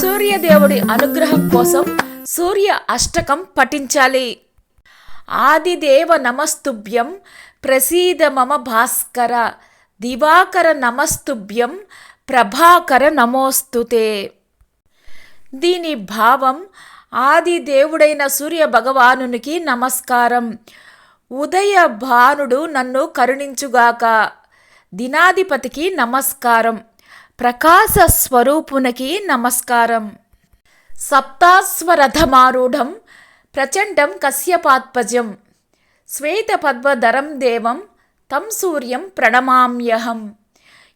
సూర్యదేవుడి అనుగ్రహం కోసం సూర్య అష్టకం పఠించాలి. ఆదిదేవ నమస్తుభ్యం ప్రసీద మమ భాస్కర దివాకర నమస్తుభ్యం ప్రభాకర నమోస్తుతే. దీని భావం ఆది దేవుడైన సూర్య భగవానునికి నమస్కారం. ఉదయ భానుడు నన్ను కరుణించుగాక దినాధిపతికి నమస్కారం. ప్రకాశ స్వరూపునికి నమస్కారం. సప్తాస్వరథమారూఢం ప్రచండం కశ్యపాత్పజం శ్వేతపద్మధరం దేవం తం సూర్యం ప్రణమామ్యహం.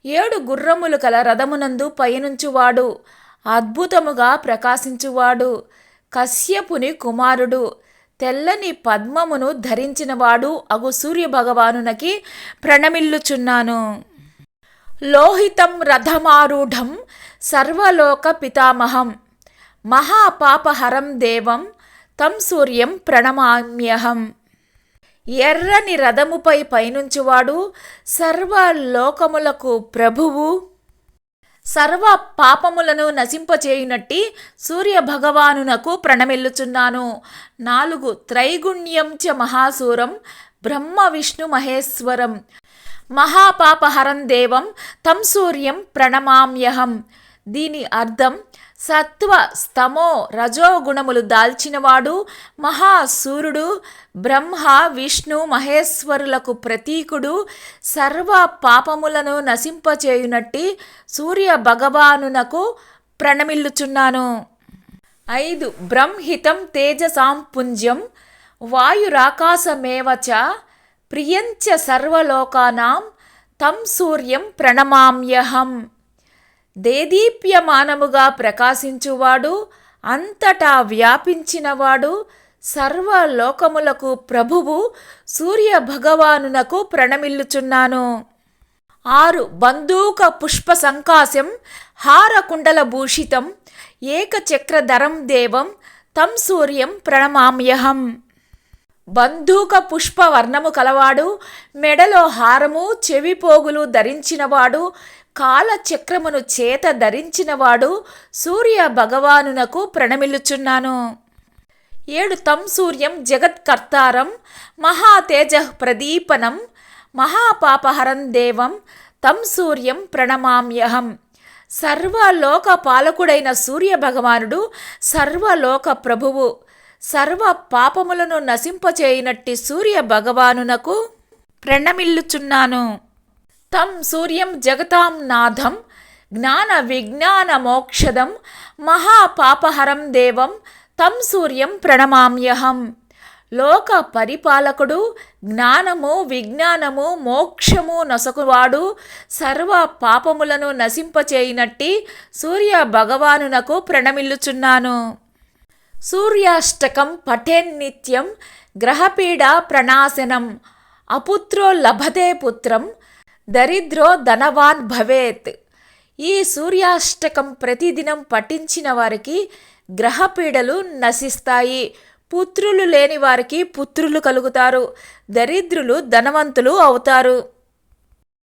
ఏడు గుర్రములు కల రథమునందు పయనుంచువాడు అద్భుతముగా ప్రకాశించువాడు కశ్యపుని కుమారుడు తెల్లని పద్మమును ధరించినవాడు అగు సూర్యభగవానునకి ప్రణమిల్లుచున్నాను. లోహితం రథమారూఢం సర్వలోక పితామహం. మహాపాపహరం దేవం తం సూర్యం ప్రణమామ్యహం. ఎర్రని రథముపై పయనుంచువాడు సర్వలోకములకు ప్రభువు. సర్వ పాపములను నశింపచేయునట్టి సూర్య భగవానునకు ప్రణమిల్లుచున్నాను. నాలుగు త్రైగుణ్యం చ మహాసూరం బ్రహ్మ విష్ణు మహేశ్వరం. మహాపాపహరం దేవం తం సూర్యం ప్రణమామ్యహం. దీని అర్థం సత్వ స్తమో రజోగుణములు దాల్చినవాడు మహాసూర్యుడు బ్రహ్మ విష్ణు మహేశ్వరులకు ప్రతీకుడు సర్వ పాపములను నశింపచేయునట్టి సూర్య భగవానునకు ప్రణమిల్లుచున్నాను. ఐదు. బ్రహ్మితం తేజసాంపుంజ్యం వాయురాకాశమేవచ ప్రియంచ సర్వలోకానాం తం సూర్యం ప్రణమామ్యహం. దేదీప్యమానముగా ప్రకాశించువాడు అంతటా వ్యాపించినవాడు సర్వలోకములకు ప్రభువు సూర్య భగవానునకు ప్రణమిల్లుచున్నాను. ఆరు బందూక పుష్ప సంకాశం హారకుండల భూషితం ఏకచక్రధరం దేవం తం సూర్యం ప్రణమామ్యహం. బంధూక పుష్ప వర్ణము కలవాడు మెడలో హారము చెవిపోగులు ధరించినవాడు కాలచక్రమును చేత ధరించినవాడు సూర్య భగవానునకు ప్రణమిల్లుచున్నాను. ఏడు తం సూర్యం జగత్కర్తారం మహాతేజ ప్రదీపనం మహాపాపహరం దేవం తం సూర్యం ప్రణమామ్యహం. సర్వలోక పాలకుడైన సూర్య భగవానుడు సర్వలోక ప్రభువు. సర్వ పాపములను నశింపచేయినట్టి సూర్య భగవానునకు ప్రణమిల్లుచున్నాను. తం సూర్యం జగతాం నాథం జ్ఞాన విజ్ఞాన మోక్షదం మహాపాపహరం దేవం తం సూర్యం ప్రణమామ్యహం. లోక పరిపాలకుడు జ్ఞానము విజ్ఞానము మోక్షము నొసకువాడు సర్వ పాపములను నశింపచేయినట్టి సూర్య భగవానునకు ప్రణమిల్లుచున్నాను. సూర్యాష్టకం పఠేన్నిత్యం గ్రహపీడ ప్రణాశనం అపుత్రో లభతే పుత్రం దరిద్రో ధనవాన్ భవేత్. ఈ సూర్యాష్టకం ప్రతిదినం పఠించిన వారికి గ్రహపీడలు నశిస్తాయి. పుత్రులు లేని వారికి పుత్రులు కలుగుతారు. దరిద్రులు ధనవంతులు అవుతారు.